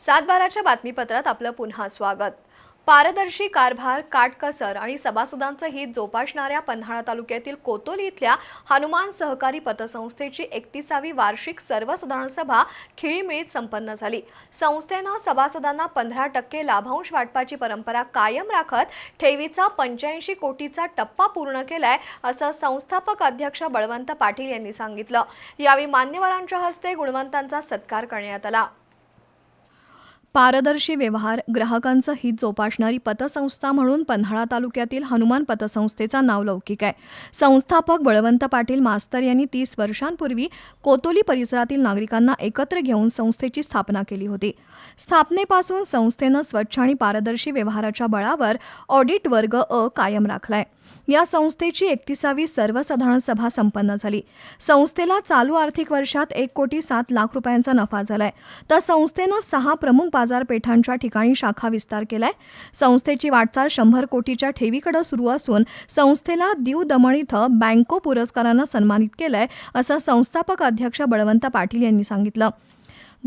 सातबाराच्या बातमीपत्रात आपलं पुन्हा स्वागत. पारदर्शी कारभार काटकसर आणि सभासदांचं हित जोपासणाऱ्या पन्हाळा तालुक्यातील कोतोली इथल्या हनुमान सहकारी पतसंस्थेची एकतीसावी वार्षिक सर्वसाधारण सभा खिळीमिळीत संपन्न झाली. संस्थेनं सभासदांना पंधरा टक्के लाभांश वाटपाची परंपरा कायम राखत ठेवीचा पंच्याऐंशी कोटीचा टप्पा पूर्ण केलाय असं संस्थापक अध्यक्ष बळवंत पाटील यांनी सांगितलं. यावेळी मान्यवरांच्या हस्ते गुणवंतांचा सत्कार करण्यात आला. पारदर्शी व्यवहार ग्राहकांचं हित जोपासणारी पतसंस्था म्हणून पन्हाळा तालुक्यातील हनुमान पतसंस्थेचा नावलौकिक आहे. संस्थापक बळवंत पाटील मास्तर यांनी तीस वर्षांपूर्वी कोतोली परिसरातील नागरिकांना एकत्र घेऊन संस्थेची स्थापना केली होती. स्थापनेपासून संस्थेनं स्वच्छ आणि पारदर्शी व्यवहाराच्या बळावर ऑडिट वर्ग अ कायम राखलाय. या संस्थेची एकतीसावी सर्वसाधारण सभा संपन्न झाली. संस्थेला चालू आर्थिक वर्षात एक कोटी सात लाख रुपयांचा नफा झालाय. तर संस्थेनं सहा प्रमुख बाजारपेठांच्या ठिकाणी शाखा विस्तार केलाय. संस्थेची वाटचाल शंभर कोटीच्या ठेवीकडे सुरू असून संस्थेला दीव दमण इथं बँको पुरस्कारानं सन्मानित केलंय असं संस्थापक अध्यक्ष बळवंत पाटील यांनी सांगितलं.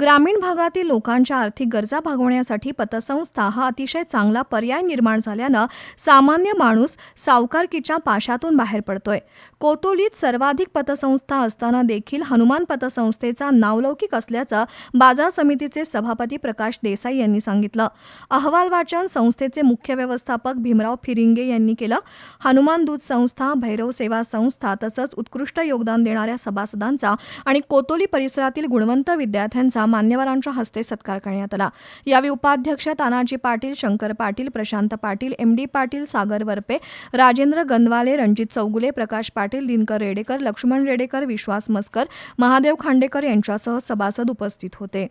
ग्रामीण भागातील लोकांच्या आर्थिक गरजा भागवण्यासाठी पतसंस्था हा अतिशय चांगला पर्याय निर्माण झाल्यानं सामान्य माणूस सावकारकीच्या पाशातून बाहेर पडतोय. कोतोलीत सर्वाधिक पतसंस्था असताना देखील हनुमान पतसंस्थेचा नावलौकिक असल्याचं बाजार समितीचे सभापती प्रकाश देसाई यांनी सांगितलं. अहवाल वाचन संस्थेचे मुख्य व्यवस्थापक भीमराव फिरिंगे यांनी केलं. हनुमान दूध संस्था भैरव सेवा संस्था तसंच उत्कृष्ट योगदान देणाऱ्या सभासदांचा आणि कोतोली परिसरातील गुणवंत विद्यार्थ्यांचा मान्यवरांच्या हस्ते सत्कार करण्यात आला. यावेळी उपाध्यक्ष तानाजी पाटील शंकर पाटील प्रशांत पाटील एम डी पाटील सागर वरपे राजेंद्र गंदवाले रणजित चौगुले प्रकाश पाटील दिनकर रेडेकर लक्ष्मण रेडेकर विश्वास मस्कर महादेव खांडेकर यांच्यासह सभासद उपस्थित होते.